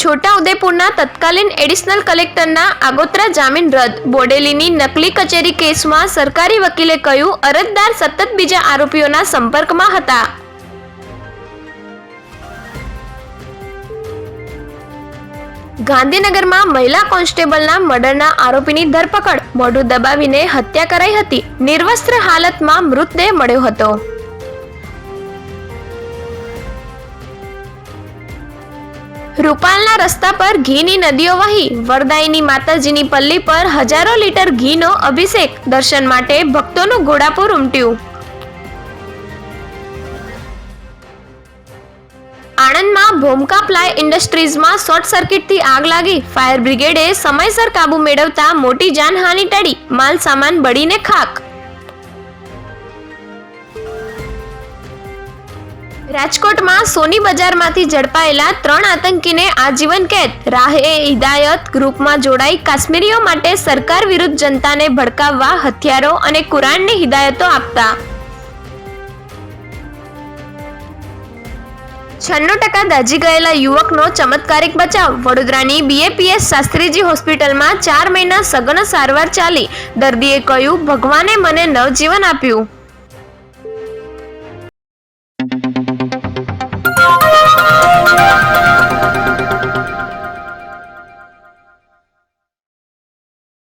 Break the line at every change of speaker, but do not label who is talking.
છોટાઉદેપુરના તત્કાલીન એડિશનલ કલેક્ટરના આગોતરા જામીન રદ. બોડેલીની નકલી કચેરી કેસમાં સરકારી વકીલે કહ્યું, અરજદાર સતત બીજા આરોપીઓના સંપર્કમાં હતા. ગાંધીનગરમાં મહિલા કોન્સ્ટેબલના મર્ડરના આરોપીની ધરપકડ. મોઢું દબાવીને હત્યા કરાઈ હતી. નિર્વસ્ત્ર હાલતમાં મૃતદેહ મળ્યો હતો. રૂપાલના રસ્તા પર ઘીની નદીઓ વહી વરદાયની માતાજીની પલ્લી પર હજારો લીટર ઘીનો અભિષેક દર્શન માટે ભક્તોનું ઘોડાપુર ઉમટ્યું. આણંદમાં ભોમકા પ્લાય ઇન્ડસ્ટ્રીઝમાં શોર્ટ સર્કિટથી આગ લાગી. ફાયર બ્રિગેડે સમયસર કાબુ મેળવતા મોટી જાનહાનિ ટળી. માલ સામાન બળીને ખાક. રાજકોટમાં સોની બજારમાંથી ઝડપાયેલા ત્રણ આતંકીને આજીવન કેદ. રાહે, હિદાયત ગ્રુપમાં જોડાઈ કાશ્મીરીઓ માટે સરકાર વિરુદ્ધ જનતાને ભડકાવવા હથિયારો અને કુરાનની હિદાયતો આપતા. છન્નું ટકા દાજી ગયેલા યુવકનો ચમત્કારિક બચાવ. વડોદરાની બીએપીએસ શાસ્ત્રીજી હોસ્પિટલમાં ચાર મહિના સઘન સારવાર ચાલી. દર્દીએ કહ્યું, ભગવાને મને નવજીવન આપ્યું.